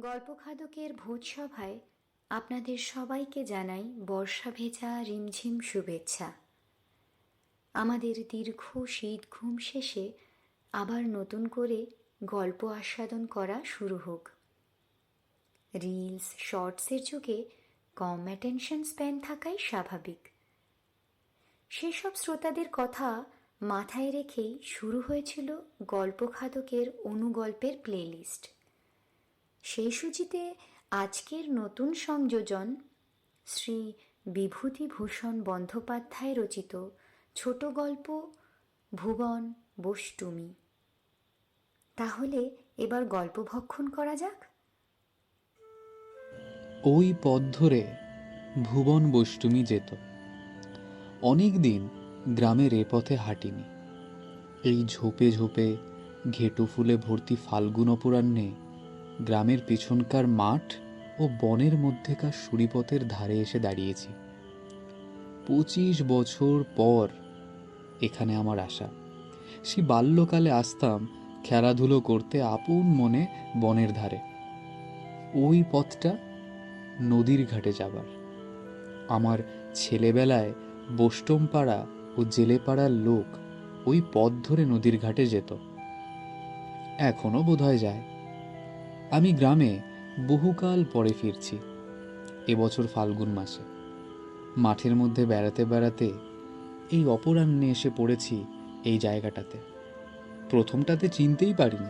গল্পখাদকের ভোজসভায় আপনাদের সবাইকে জানাই বর্ষা ভেজা রিমঝিম শুভেচ্ছা। আমাদের দীর্ঘ শীত ঘুম শেষে আবার নতুন করে গল্প আস্বাদন করা শুরু হোক। রিলস, শর্টসের যুগে কম অ্যাটেনশন স্প্যান থাকাই স্বাভাবিক। সেসব শ্রোতাদের কথা মাথায় রেখেই শুরু হয়েছিল গল্পখাদকের অনুগল্পের প্লেলিস্ট। সেই সূচিতে আজকের নতুন সংযোজন শ্রী বিভূতিভূষণ বন্দ্যোপাধ্যায় রচিত ছোট গল্প ভুবন বষ্টুমি। তাহলে এবার গল্প ভক্ষণ করা যাক? ওই পথ ধরে ভুবন বষ্টুমি যেত। অনেক দিন গ্রামের এ পথে হাঁটিনি। এই ঝোপে ঝোপে ঘেটু ফুলে ভর্তি ফাল্গুন অপরাহ্নে গ্রামের পিছনকার মাঠ ও বনের মধ্যেকার সুরিপথের ধারে এসে দাঁড়িয়েছি। পঁচিশ বছর পর এখানে আমার আশা সে বাল্যকালে আসতাম খেলাধুলো করতে আপন মনে বনের ধারে। ওই পথটা নদীর ঘাটে যাবার। আমার ছেলেবেলায় বোষ্টমপাড়া ও জেলেপাড়ার লোক ওই পথ ধরে নদীর ঘাটে যেত। এখনও বোধহয় যায়। আমি গ্রামে বহুকাল পরে ফিরছি, এবছর ফাল্গুন মাসে। মাঠের মধ্যে বেড়াতে বেড়াতে এই অপরাহ্নে এসে পড়েছি এই জায়গাটাতে। প্রথমটাতে চিনতেই পারিনি।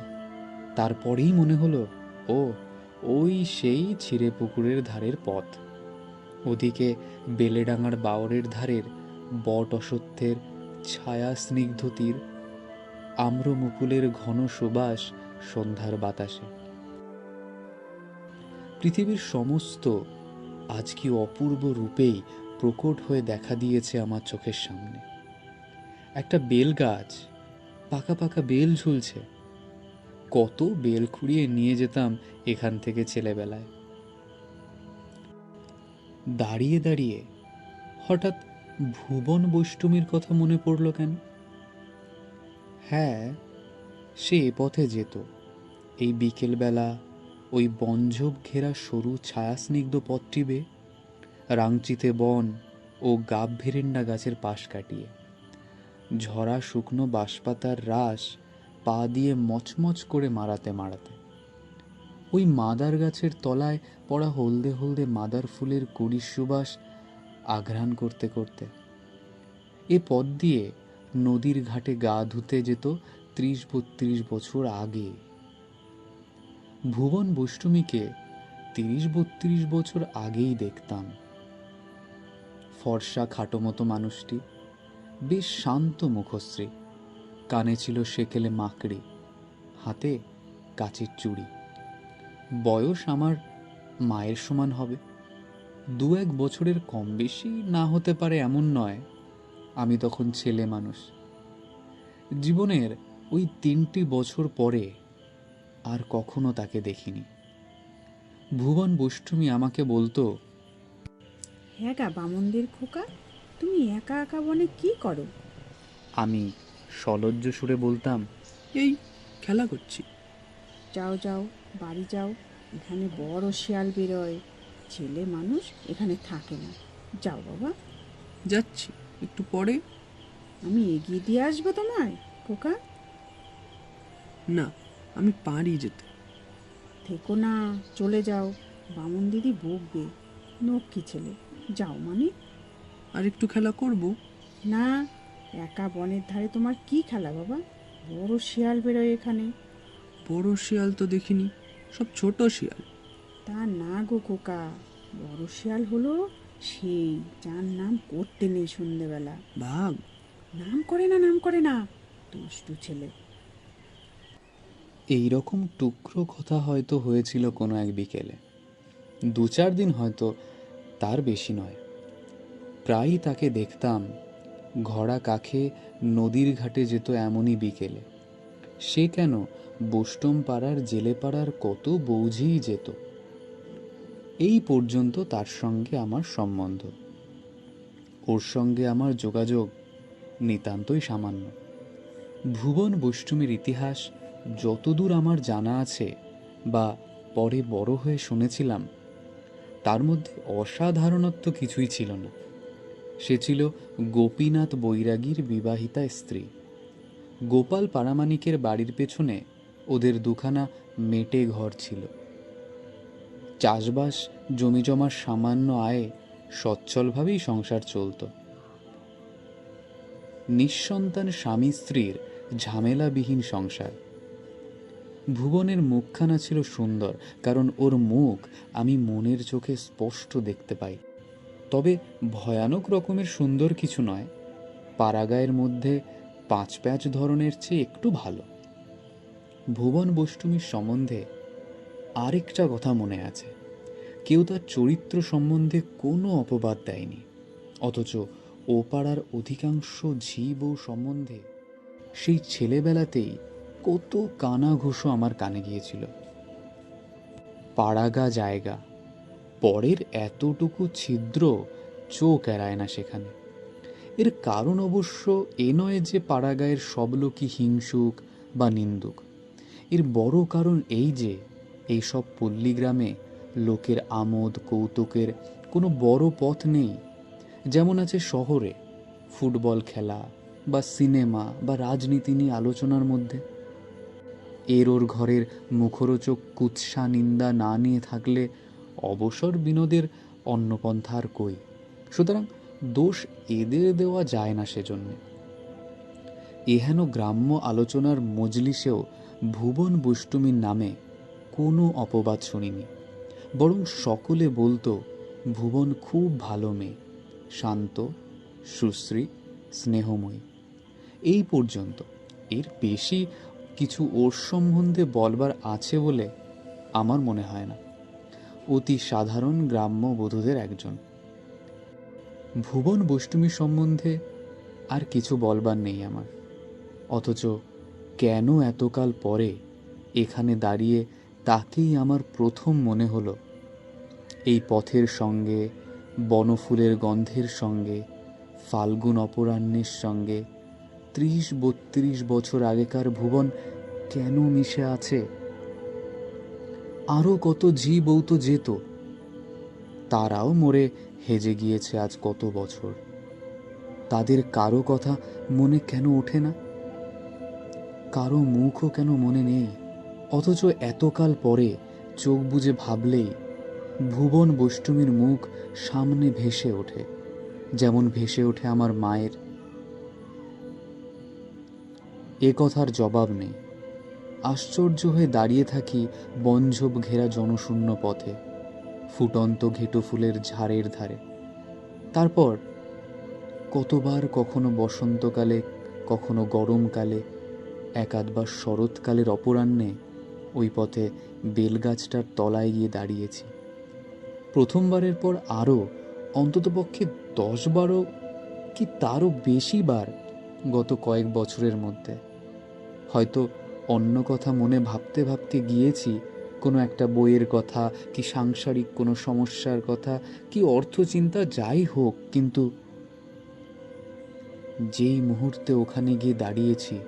তারপরেই মনে হলো, ও, ওই সেই ছিঁড়ে পুকুরের ধারের পথ। ওদিকে বেলেডাঙার বাওরের ধারের বট অসত্যের ছায়া স্নিগ্ধ তীর আম্র মুকুলের ঘন সুবাস সন্ধ্যার বাতাসে। পৃথিবীর সমস্ত আজ কি অপূর্ব রূপেই প্রকট হয়ে দেখা দিয়েছে আমার চোখের সামনে। একটা বেল গাছ, পাকা পাকা বেল ঝুলছে। কত বেল খুঁড়িয়ে নিয়ে যেতাম এখান থেকে ছেলেবেলায়। দাঁড়িয়ে দাঁড়িয়ে হঠাৎ ভুবন বৈষ্টমীর কথা মনে পড়ল কেন? হ্যাঁ সে এ পথে যেত। এই বিকেলবেলা ওই বঞ্জব ঘেরা সরু ছায়াস্নিগ্ধ পথটি বে রাংচিতে বন ও গাব ভেরেন্ডা গাছের পাশ কাটিয়ে। ঝরা শুকনো বাঁশপাতার রাস পা দিয়ে মচমচ করে মারাতে মারাতে ওই মাদার গাছের তলায় পড়া হলদে হলদে মাদার ফুলের কুড়ি সুবাস আঘ্রাণ করতে করতে। এ পথ দিয়ে নদীর ঘাটে গা ধুতে যেত ত্রিশ বত্রিশ বছর আগে। ভুবন বৈষ্টমীকে তিরিশ বত্রিশ বছর আগেই দেখতাম। ফর্সা খাটো মতো মানুষটি বেশ শান্ত মুখশ্রী। কানে ছিল সেকেলে মাকড়ি, হাতে কাচের চুড়ি। বয়স আমার মায়ের সমান হবে। দু এক বছরের কম বেশি না হতে পারে এমন নয়, আমি তখন ছেলে মানুষ। জীবনের ওই তিনটি বছর পরে আর কখনো তাকে দেখিনি। ভুবন বৈষ্টমী আমাকে বলতো হ্যাঁ গা বামনদের খোকা তুমি একা একা বনে কি করো? আমি সলজ্জ সুরে বলতাম এই খেলা করছি। যাও যাও বাড়ি যাও এখানে বড় শিয়াল বেরোয় ছেলে মানুষ এখানে থাকে না। যাও বাবা। যাচ্ছি একটু পরে? আমি এগিয়ে দিয়ে আসব তোমায় খোকা? না আমি পারি যেতে। থেকো না চলে যাও। বামন দিদি বকবে। নক্ষী ছেলে? যাও মানে? আর একটু খেলা করব? না একা বনের ধারে তোমার কি খেলা বাবা? বড় শিয়াল বেরোয় এখানে। বড় শিয়াল তো দেখিনি সব ছোট শিয়াল। তা না গো খোকা বড় শিয়াল হলো সেই যার নাম করতে নেই সন্ধেবেলা। বাঘ। নাম করে না নাম করে না। দুষ্টু ছেলে। এই রকম টুকরো কথা হয়তো হয়েছিল কোনো এক বিকেলে। দু চার দিন হয়তো তার বেশি নয়। প্রায়ই তাকে দেখতাম ঘোড়া কাখে নদীর ঘাটে যেত এমনই বিকেলে। সে কেন বোষ্টম পাড়ার জেলে পাড়ার কত বৌঝিই যেত। এই পর্যন্ত তার সঙ্গে আমার সম্বন্ধ। ওর সঙ্গে আমার যোগাযোগ নিতান্তই সামান্য। ভুবন বৈষ্টমীর ইতিহাস যতদূর আমার জানা আছে বা পরে বড় হয়ে শুনেছিলাম, তার মধ্যে অসাধারণত্ব কিছুই ছিল না। সে ছিল গোপীনাথ বৈরাগীর বিবাহিতা স্ত্রী। গোপাল পারামানিকের বাড়ির পেছনে ওদের দুখানা মেটে ঘর ছিল। চাষবাস জমিজমার সামান্য আয়ে সচ্ছলভাবেই সংসার চলত। নিঃসন্তান স্বামী স্ত্রীর ঝামেলাবিহীন সংসার। ভুবনের মুখখানা ছিল সুন্দর, কারণ ওর মুখ আমি মনের চোখে স্পষ্ট দেখতে পাই। তবে ভয়ানক রকমের সুন্দর কিছু নয়, পাড়াগায়ের মধ্যে পাঁচ প্যাঁচ ধরনের চেয়ে একটু ভালো। ভুবন বষ্টমীর সম্বন্ধে আরেকটা কথা মনে আছে। কেউ তার চরিত্র সম্বন্ধে কোনো অপবাদ দেয়নি, অথচ ও পাড়ার অধিকাংশ বউ সম্বন্ধে সেই ছেলেবেলাতেই কত কানা ঘুষো আমার কানে গিয়েছিল। পাড়াগা জায়গা, পরের এতটুকু ছিদ্র চোখ এড়ায় না সেখানে। এর কারণ অবশ্য এ নয় যে পাড়াগায়ের সব লোকই হিংসুক বা নিন্দুক। এর বড় কারণ এই যে এইসব পল্লীগ্রামে লোকের আমোদ, কৌতুকের কোনো বড় পথ নেই। যেমন আছে শহরে ফুটবল খেলা বা সিনেমা বা রাজনীতি নিয়ে আলোচনার মধ্যে। এর ওর ঘরের মুখরোচক কুৎসা নিন্দা না নিয়ে থাকলে অবসর বিনোদের অন্নপন্থার কই? সুতরাং দোষ এদের দেওয়া যায় না সেজন্যে। এহেন গ্রাম্য আলোচনার মজলিসেও ভুবন বৈষ্টমীর নামে কোনো অপবাদ শুনিনি। বরং সকলে বলতো, ভুবন খুব ভালো মেয়ে, শান্ত, সুশ্রী, স্নেহময়ী। এই পর্যন্ত। এর বেশি কিছু ওর সম্বন্ধে বলবার আছে বলে আমার মনে হয় না। অতি সাধারণ গ্রাম্য বধূদের একজন। ভুবন বৈষ্টমী সম্বন্ধে আর কিছু বলবার নেই আমার। অথচ কেন এতকাল পরে এখানে দাঁড়িয়ে তাকেই আমার প্রথম মনে হলো? এই পথের সঙ্গে, বনফুলের গন্ধের সঙ্গে, ফাল্গুন অপরাহ্নের সঙ্গে ত্রিশ, বত্রিশ বছর আগেকার ভুবন কেন মিশে আছে? আরও কত ঝি বৌতো যেত। তারাও মরে হেজে গিয়েছে আজ কত বছর। তাদের কারও কথা মনে কেন ওঠে না? কারও মুখও কেন মনে নেই? অথচ এতকাল পরে চোখ বুজে ভাবলেই ভুবন বৈষ্টমীর মুখ সামনে ভেসে ওঠে। যেমন ভেসে ওঠে আমার মায়ের এ কথার জবাব নেই। আশ্চর্য হয়ে দাঁড়িয়ে থাকি বনঝোপ ঘেরা জনশূন্য পথে, ফুটন্ত ঘেটো ফুলের ঝাড়ের ধারে। তারপর, কতবার কখনো বসন্তকালে, কখনো গরমকালে, একাধবার শরৎকালের অপরাহ্নে ওই পথে বেলগাছটার তলায় গিয়ে দাঁড়িয়েছি। প্রথমবারের পর আরও, অন্ততপক্ষে দশ বারো কি তারও বেশি বার গত কয়েক বছরের মধ্যে। হয়তো অন্য কথা মনে ভাবতে ভাবতে গিয়েছি, কোনো একটা বইয়ের কথা, কি সাংসারিক কোনো সমস্যার কথা, কি অর্থচিন্তা যাই হোক, কিন্তু যেই মুহূর্তে ওখানে গিয়ে দাঁড়িয়েছি,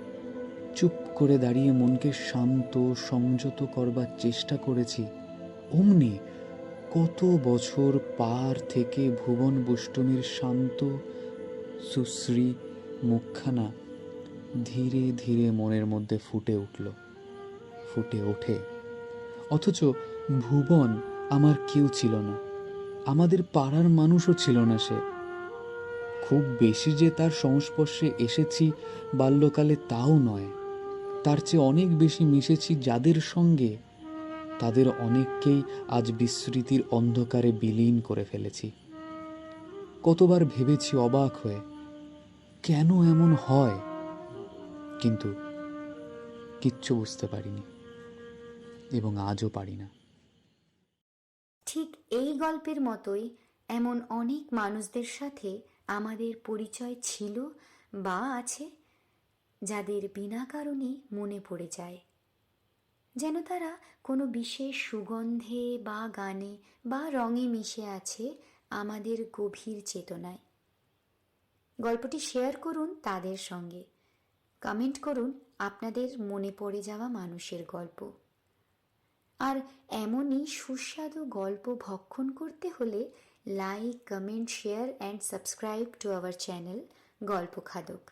চুপ করে দাঁড়িয়ে মনকে শান্ত, সংযত করবার চেষ্টা করেছি, অমনি কত বছর পার থেকে ভুবন বৈষ্টমীর শান্ত, সুশ্রী মুখখানা ধীরে ধীরে মনের মধ্যে ফুটে উঠল। ফুটে ওঠে। অথচ ভুবন আমার কেউ ছিল না। আমাদের পাড়ার মানুষও ছিল না সে। খুব বেশি যে তার সংস্পর্শে এসেছি বাল্যকালে তাও নয়। তার চেয়ে অনেক বেশি মিশেছি যাদের সঙ্গে। তাদের অনেককেই আজ বিস্মৃতির অন্ধকারে বিলীন করে ফেলেছি। কতবার ভেবেছি অবাক হয়ে, কেন এমন হয়? কিন্তু কিচ্ছু বুঝতে পারিনি এবং আজও পারি না। ঠিক এই গল্পের মতোই এমন অনেক মানুষদের সাথে আমাদের পরিচয় ছিল বা আছে যাদের বিনা কারণে মনে পড়ে যায়। যেন তারা কোনো বিশেষ সুগন্ধে বা গানে বা রঙে মিশে আছে আমাদের গভীর চেতনায়। গল্পটি শেয়ার করুন তাদের সঙ্গে। কমেন্ট করুন আপনাদের মনে পড়ে যাওয়া মানুষের গল্প। আর এমনই সুস্বাদু গল্প ভক্ষণ করতে হলে like comment share and subscribe to our channel গল্প খাদক।